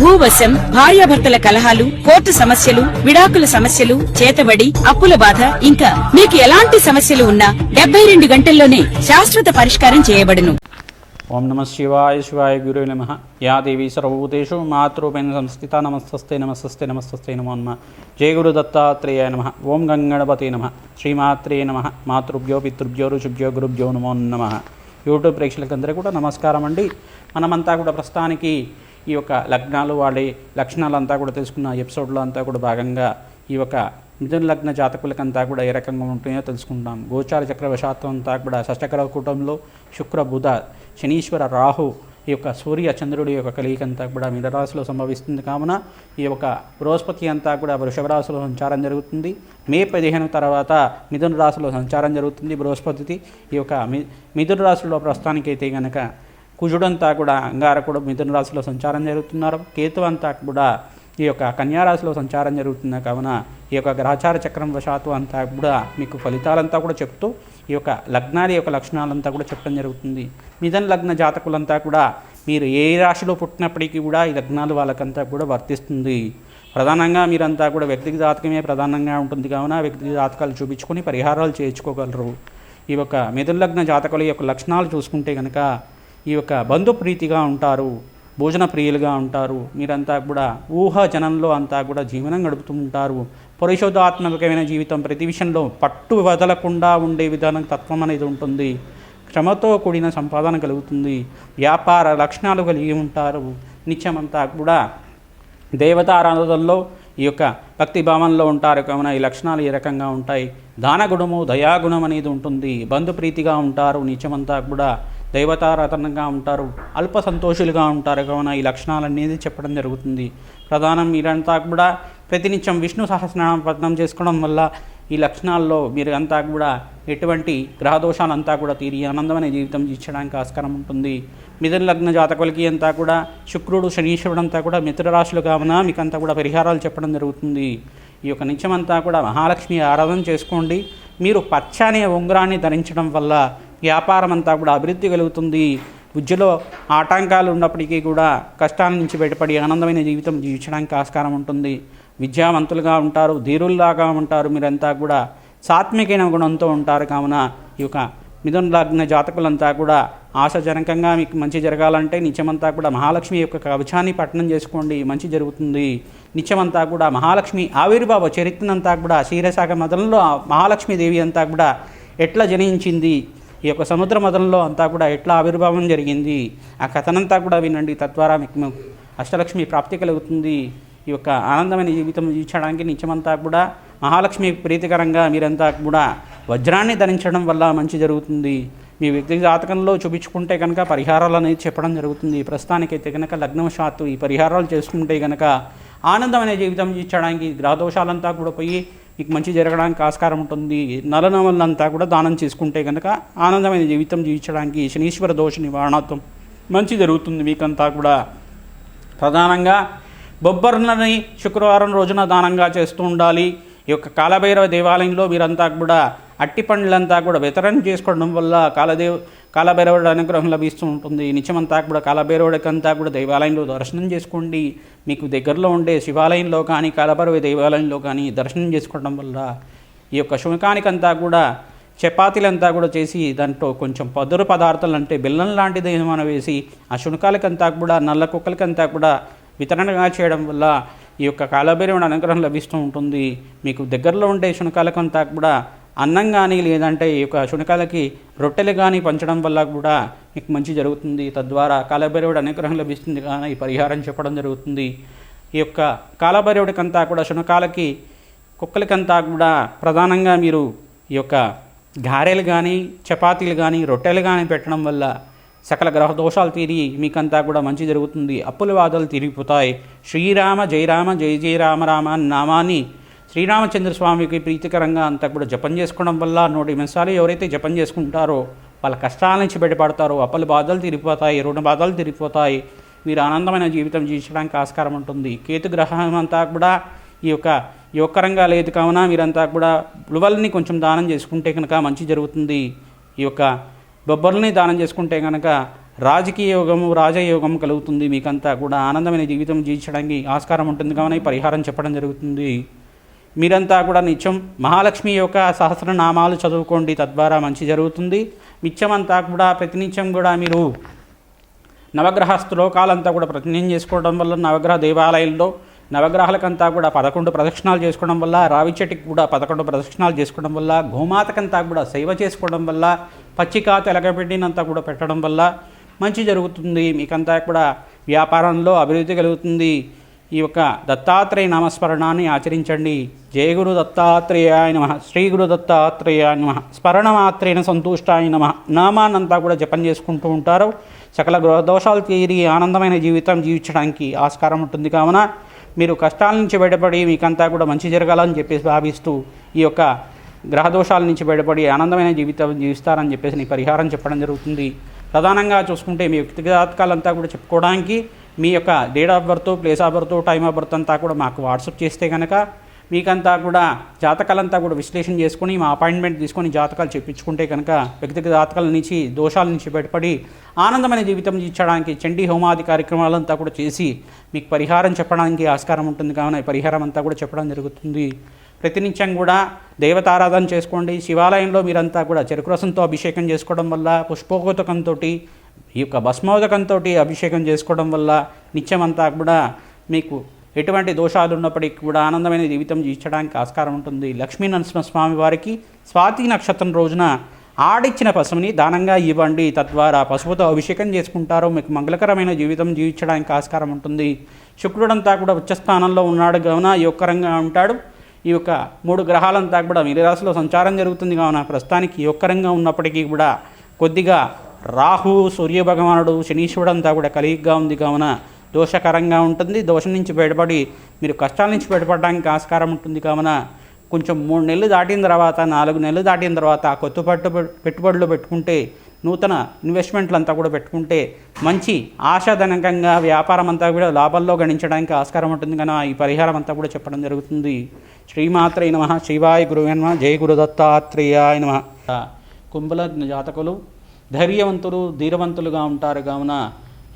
భూవశం భార్యాభర్తల కలహాలు కోర్టు సమస్యలు విడాకుల సమస్యలు చేతబడి అప్పుల బాధ ఇంకా మీకు ఎలాంటి సమస్యలు ఉన్నా డెబ్బై రెండు గంటల్లోనే శాశ్వత పరిష్కారం చేయబడును. ఓం నమ శివాయ శివాయ గురు నమ. యా దేవి సర్వభూతేషు మాతృపేణ సంస్థిత నమస్తస్తే నమస్తస్తే నమస్తస్తే నమో నమ. జయ గురు దత్తాత్రేయ నమ. ఓం గంగణపతి నమ. శ్రీమాత్రే నమ. మాతృభ్యో పితృభ్యో ఋషుభ్యో గురుభ్యో నమో నమ. యూట్యూబ్ ప్రేక్షకులందరికీ కూడా నమస్కారం అండి. మనమంతా కూడా ప్రస్తుతానికి ఈ యొక్క లగ్నాలు వాడే లక్షణాలంతా కూడా తెలుసుకున్న ఎపిసోడ్లో అంతా కూడా భాగంగా ఈ యొక్క మిథున లగ్న జాతకులకంతా కూడా ఏ రకంగా ఉంటుందో తెలుసుకుంటాం గోచార చక్రవశాతం అంతా కూడా షష్టకర కూటంలో శుక్ర బుధ శనీశ్వర రాహు ఈ యొక్క సూర్య చంద్రుడి యొక్క కలియిక అంతా కూడా మిథరాశిలో సంభవిస్తుంది. కావున ఈ యొక్క బృహస్పతి అంతా కూడా వృషభ రాశిలో సంచారం జరుగుతుంది. మే పదిహేను తర్వాత మిథున రాశిలో సంచారం జరుగుతుంది బృహస్పతి ఈ యొక్క మి మిథున రాశిలో ప్రస్తుతానికైతే కనుక కుజుడంతా కూడా అంగారకుడు మిథున రాశిలో సంచారం జరుగుతున్నారు. కేతు అంతా కూడా ఈ యొక్క కన్యారాశిలో సంచారం జరుగుతున్న కావున ఈ యొక్క గ్రహచార చక్రం వశాత్తు అంతా కూడా మీకు ఫలితాలంతా కూడా చెప్తూ ఈ యొక్క లగ్నాల యొక్క లక్షణాలంతా కూడా చెప్పడం జరుగుతుంది. మిథన్ లగ్న జాతకులంతా కూడా మీరు ఏ రాశిలో పుట్టినప్పటికీ కూడా ఈ లగ్నాలు వాళ్ళకంతా కూడా వర్తిస్తుంది. ప్రధానంగా మీరంతా కూడా వ్యక్తిగత జాతకమే ప్రధానంగా ఉంటుంది కావున వ్యక్తిగత జాతకాలు చూపించుకొని పరిహారాలు చేయించుకోగలరు. ఈ యొక్క మిథున్ లగ్న జాతకుల యొక్క లక్షణాలు చూసుకుంటే కనుక ఈ యొక్క బంధుప్రీతిగా ఉంటారు భోజన ప్రియులుగా ఉంటారు మీరంతా కూడా ఊహ జనంలో అంతా కూడా జీవనం గడుపుతూ ఉంటారు. పరిశోధాత్మకమైన జీవితం ప్రతి విషయంలో పట్టు వదలకుండా ఉండే విధానం తత్వం అనేది ఉంటుంది. శ్రమతో కూడిన సంపాదన కలుగుతుంది. వ్యాపార లక్షణాలు కలిగి ఉంటారు. నిత్యమంతా కూడా దేవతారాధనలో ఈ యొక్క భక్తి భావంలో ఉంటారు. కావున ఈ లక్షణాలు ఏ రకంగా ఉంటాయి? దానగుణము దయాగుణం అనేది ఉంటుంది. బంధుప్రీతిగా ఉంటారు. నిత్యమంతా కూడా దైవతారాధనంగా ఉంటారు అల్ప సంతోషులుగా ఉంటారు. కావున ఈ లక్షణాలు అనేది చెప్పడం జరుగుతుంది. ప్రధానం మీరంతా కూడా ప్రతినిత్యం విష్ణు సహస్రనామ పఠనం చేసుకోవడం వల్ల ఈ లక్షణాల్లో మీరు అంతా కూడా ఎటువంటి గ్రహదోషాలంతా కూడా తీరి ఆనందమైన జీవితం ఇచ్చడానికి ఆస్కారం ఉంటుంది. మిథున లగ్న జాతకులకి అంతా కూడా శుక్రుడు శనీశ్వరుడు అంతా కూడా మిత్రరాశులు కావున మీకు అంతా కూడా పరిహారాలు చెప్పడం జరుగుతుంది. ఈ యొక్క నిత్యమంతా కూడా మహాలక్ష్మి ఆరాధన చేసుకోండి. మీరు పచ్చని ఉంగరాన్ని ధరించడం వల్ల వ్యాపారం అంతా కూడా అభివృద్ధి కలుగుతుంది. విద్యలో ఆటంకాలు ఉన్నప్పటికీ కూడా కష్టాల నుంచి బయటపడి ఆనందమైన జీవితం జీవించడానికి ఆస్కారం ఉంటుంది. విద్యావంతులుగా ఉంటారు ధీరుల్లాగా ఉంటారు మీరంతా కూడా సాత్వికైన గుణంతో ఉంటారు. కావున ఈ యొక్క మిథున లగ్న జాతకులంతా కూడా ఆశాజనకంగా మీకు మంచి జరగాలంటే నిత్యమంతా కూడా మహాలక్ష్మి యొక్క కవచాన్ని పట్టణం చేసుకోండి మంచి జరుగుతుంది. నిత్యమంతా కూడా మహాలక్ష్మి ఆవిర్భావ చరిత్రనంతా కూడా క్షీరసాగ మదనంలో మహాలక్ష్మీదేవి అంతా కూడా ఎట్లా జనించింది? ఈ యొక్క సముద్ర మదనంలో అంతా కూడా ఎట్లా ఆవిర్భావం జరిగింది? ఆ కథనంతా కూడా వినండి. తద్వారా మీకు అష్టలక్ష్మి ప్రాప్తి కలుగుతుంది. ఈ యొక్క ఆనందమైన జీవితం జీవించడానికి నిత్యమంతా కూడా మహాలక్ష్మి ప్రీతికరంగా మీరంతా కూడా వజ్రాన్ని ధరించడం వల్ల మంచి జరుగుతుంది. మీ వ్యక్తి జాతకంలో చూపించుకుంటే కనుక పరిహారాలు అనేది చెప్పడం జరుగుతుంది. ప్రస్తుతానికైతే కనుక లగ్నవశాత్తు ఈ పరిహారాలు చేసుకుంటే కనుక ఆనందమైన జీవితం జీవించడానికి గ్రహదోషాలంతా కూడా పోయి మీకు మంచి జరగడానికి ఆస్కారం ఉంటుంది. నలనవలంతా కూడా దానం చేసుకుంటే కనుక ఆనందమైన జీవితం జీవించడానికి శనీశ్వర దోష నివారణత్వం మంచి జరుగుతుంది. మీకంతా కూడా ప్రధానంగా బొబ్బర్లని శుక్రవారం రోజున దానంగా చేస్తూ ఉండాలి. ఈ యొక్క కాలభైరవ దేవాలయంలో మీరంతా కూడా అట్టి పండ్లంతా కూడా వితరణ చేసుకోవడం వల్ల కాలదేవ కాలభైరవుడు అనుగ్రహం లభిస్తూ ఉంటుంది. నిత్యమంతా కూడా కాలభైరవుడికంతా కూడా దేవాలయంలో దర్శనం చేసుకోండి. మీకు దగ్గరలో ఉండే శివాలయంలో కానీ కాలభైరవ దేవాలయంలో కానీ దర్శనం చేసుకోవడం వల్ల ఈ యొక్క శునకానికంతా కూడా చపాతీలంతా కూడా చేసి దాంట్లో కొంచెం పదురు పదార్థాలు అంటే బెల్లం లాంటిది ఏమైనా వేసి ఆ శునకాలకంతా కూడా నల్ల కుక్కలకంతా కూడా వితరణగా చేయడం వల్ల ఈ యొక్క కాలభైరవుని అనుగ్రహం లభిస్తూ ఉంటుంది. మీకు దగ్గరలో ఉండే శునకాలకంతా కూడా అన్నం కానీ లేదంటే ఈ యొక్క శునకాలకి రొట్టెలు కానీ పంచడం వల్ల కూడా మీకు మంచి జరుగుతుంది. తద్వారా కాలభైరవుడు అనుగ్రహం లభిస్తుంది. కానీ ఈ పరిహారం చెప్పడం జరుగుతుంది. ఈ యొక్క కాలభైరవుడికంతా కూడా శునకాలకి కుక్కలకంతా కూడా ప్రధానంగా మీరు ఈ యొక్క గారెలు కానీ చపాతీలు కానీ రొట్టెలు కానీ పెట్టడం వల్ల సకల గ్రహ దోషాలు తీరి మీకంతా కూడా మంచి జరుగుతుంది. అప్పుల వాదాలు తిరిగిపోతాయి శ్రీరామ జయరామ జయ జయ రామ రామ నామాన్ని శ్రీరామచంద్ర స్వామికి ప్రీతికరంగా అంతా కూడా జపం చేసుకోవడం వల్ల నూట నిమిషాలు ఎవరైతే జపం చేసుకుంటారో వాళ్ళ కష్టాల నుంచి బయటపడతారో అప్పలు బాధలు తిరిగిపోతాయి రుణ బాధలు తిరిగిపోతాయి మీరు ఆనందమైన జీవితం జీవించడానికి ఆస్కారం ఉంటుంది. కేతు గ్రహం అంతా కూడా ఈ యొక్క యువకరంగా లేదు కావున మీరంతా కూడా ఉలువల్ని కొంచెం దానం చేసుకుంటే కనుక మంచి జరుగుతుంది. ఈ యొక్క బొబ్బర్లని దానం చేసుకుంటే కనుక రాజకీయ యోగము రాజయోగం కలుగుతుంది. మీకంతా కూడా ఆనందమైన జీవితం జీవించడానికి ఆస్కారం ఉంటుంది. కావున ఈ పరిహారం చెప్పడం జరుగుతుంది. మీరంతా కూడా నిత్యం మహాలక్ష్మి యొక్క సహస్రనామాలు చదువుకోండి. తద్వారా మంచి జరుగుతుంది. మిత్యమంతా కూడా ప్రతినిత్యం కూడా మీరు నవగ్రహ శ్లోకాలంతా కూడా ప్రతినిధ్యం చేసుకోవడం వల్ల నవగ్రహ దేవాలయంలో నవగ్రహాలకంతా కూడా పదకొండు ప్రదక్షిణాలు చేసుకోవడం వల్ల రావి చెట్టుకి కూడా పదకొండు ప్రదక్షిణాలు చేసుకోవడం వల్ల గోమాతకంతా కూడా సేవ చేసుకోవడం వల్ల పచ్చిక తెలగబెట్టినంతా కూడా పెట్టడం వల్ల మంచి జరుగుతుంది. మీకంతా కూడా వ్యాపారంలో అభివృద్ధి కలుగుతుంది. ఈ యొక్క దత్తాత్రేయ నామస్మరణాన్ని ఆచరించండి. జయగురు దత్తాత్రేయాయ నమ. శ్రీ గురు దత్తాత్రేయాయ నమ. స్మరణ మాత్రేణ సంతుష్టాయ నమ. నామాన్నంతా కూడా జపం చేసుకుంటూ ఉంటారు. సకల గృహదోషాలు తీరి ఆనందమైన జీవితం జీవించడానికి ఆస్కారం ఉంటుంది కావున మీరు కష్టాల నుంచి బయటపడి మీకంతా కూడా మంచి జరగాలని చెప్పేసి భావిస్తూ ఈ యొక్క గ్రహదోషాల నుంచి బయటపడి ఆనందమైన జీవితం జీవిస్తారని చెప్పేసి నీ పరిహారం చెప్పడం జరుగుతుంది. ప్రధానంగా చూసుకుంటే మీ వ్యక్తిగతాత్కాలంతా కూడా చెప్పుకోవడానికి మీ యొక్క date of birth place of birth time of birth అంతా కూడా మాకు వాట్సాప్ చేస్తే కనుక మీకంతా కూడా జాతకాలంతా కూడా విశ్లేషణ చేసుకొని మా అపాయింట్మెంట్ తీసుకొని జాతకాలు చెప్పించుకుంటే కనుక వ్యక్తిగత జాతకాల నుంచి దోషాల నుంచి బయటపడి ఆనందమైన జీవితం ఇచ్చడానికి చండీ హోమాది కార్యక్రమాలంతా కూడా చేసి మీకు పరిహారం చెప్పడానికి ఆస్కారం ఉంటుంది. కావున పరిహారం అంతా కూడా చెప్పడం జరుగుతుంది. ప్రతినిత్యం కూడా దేవతారాధన చేసుకోండి. శివాలయంలో మీరంతా కూడా చెరుకు రసంతో అభిషేకం చేసుకోవడం వల్ల పుష్పోగోతకంతో ఈ యొక్క భస్మోదకంతో అభిషేకం చేసుకోవడం వల్ల నిత్యమంతా కూడా మీకు ఎటువంటి దోషాలు ఉన్నప్పటికీ కూడా ఆనందమైన జీవితం జీవించడానికి ఆస్కారం ఉంటుంది. లక్ష్మీ నరసింహ స్వామి వారికి స్వాతి నక్షత్రం రోజున ఆడిచ్చిన పశువుని దానంగా ఇవ్వండి. తద్వారా పశువుతో అభిషేకం చేసుకుంటారు. మీకు మంగళకరమైన జీవితం జీవించడానికి ఆస్కారం ఉంటుంది. శుక్రుడంతా కూడా ఉచ్చస్థానంలో ఉన్నాడు. కావున యోగకరంగా ఉంటాడు. ఈ యొక్క మూడు గ్రహాలంతా కూడా మిలి రాశిలో సంచారం జరుగుతుంది. కావున ప్రస్తుతానికి యోగకరంగా ఉన్నప్పటికీ కూడా కొద్దిగా రాహు సూర్య భగవానుడు శనీశ్వరుడు అంతా కూడా కలిగిగా ఉంది. కావున దోషకరంగా ఉంటుంది. దోషం నుంచి బయటపడి మీరు కష్టాల నుంచి బయటపడడానికి ఆస్కారం ఉంటుంది. కావున కొంచెం మూడు నెలలు దాటిన తర్వాత నాలుగు నెలలు దాటిన తర్వాత కొత్త పట్టు పెట్టుబడులు పెట్టుకుంటే నూతన ఇన్వెస్ట్మెంట్లు అంతా కూడా పెట్టుకుంటే మంచి ఆశాజనకంగా వ్యాపారం అంతా కూడా లాభాల్లో గణించడానికి ఆస్కారం ఉంటుంది. కనుక ఈ పరిహారం అంతా కూడా చెప్పడం జరుగుతుంది. శ్రీమాత్రే నమ. శివాయ గురువే నమ. జయ గురుదత్తాత్రేయ నమ. కుంభల జాతకులు ధైర్యవంతులు ధీరవంతులుగా ఉంటారు. కావున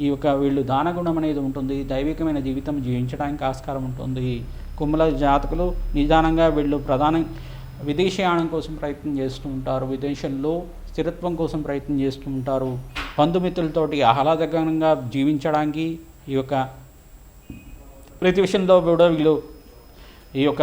ఈ యొక్క వీళ్ళు దానగుణం అనేది ఉంటుంది. దైవికమైన జీవితం జీవించడానికి ఆస్కారం ఉంటుంది. కుమ్మల జాతకులు నిదానంగా వీళ్ళు ప్రధాన విదేశీయానం కోసం ప్రయత్నం చేస్తూ ఉంటారు. విదేశంలో స్థిరత్వం కోసం ప్రయత్నం చేస్తూ ఉంటారు. బంధుమిత్రులతోటి ఆహ్లాదకరంగా జీవించడానికి ఈ యొక్క ప్రతి విషయంలో కూడా వీళ్ళు ఈ యొక్క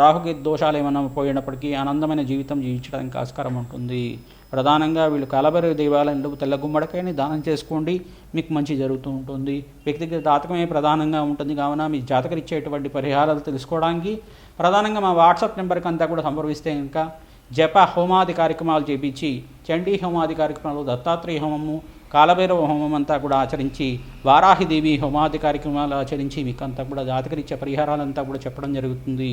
రాహుకి దోషాలు ఏమైనా పోయినప్పటికీ ఆనందమైన జీవితం జీవించడానికి ఆస్కారం ఉంటుంది. ప్రధానంగా వీళ్ళు కలబరి దేవాలయంలో తెల్ల గుమ్మడికాయని దానం చేసుకోండి. మీకు మంచి జరుగుతూ ఉంటుంది. వ్యక్తిగత జాతకమే ప్రధానంగా ఉంటుంది? కావున మీ జాతకం ఇచ్చేటువంటి పరిహారాలు తెలుసుకోవడానికి ప్రధానంగా మా వాట్సాప్ నెంబర్కి అంతా కూడా సంప్రదిస్తే ఇంకా జప హోమాది కార్యక్రమాలు చేపించి చండీ హోమాది కార్యక్రమాలు దత్తాత్రేయ హోమము కాలభైరవ హోమం అంతా కూడా ఆచరించి వారాహిదేవి హోమాది కార్యక్రమాలు ఆచరించి మీకు అంతా కూడా జాతకరిచ్చే పరిహారాలంతా కూడా చెప్పడం జరుగుతుంది.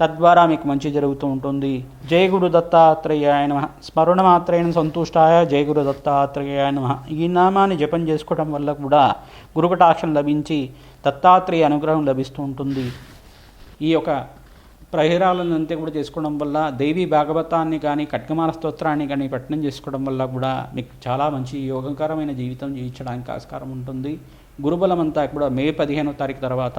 తద్వారా మీకు మంచి జరుగుతూ ఉంటుంది. జయ గురు దత్తాత్రేయాయ నమ. స్మరణ మాత్రేణ సంతుష్టాయ జయ గురు దత్తాత్రేయాయ నమ. ఈ నామాన్ని జపం చేసుకోవడం వల్ల కూడా గురుకటాక్షం లభించి దత్తాత్రేయ అనుగ్రహం లభిస్తూ ఉంటుంది. ఈ యొక్క ప్రహరాలను అంతే కూడా చేసుకోవడం వల్ల దేవి భాగవతాన్ని కానీ ఖడ్గమాల స్తోత్రాన్ని కానీ పఠనం చేసుకోవడం వల్ల కూడా మీకు చాలా మంచి యోగకరమైన జీవితం జీవించడానికి ఆస్కారం ఉంటుంది. గురుబలం అంతా కూడా మే పదిహేనో తారీఖు తర్వాత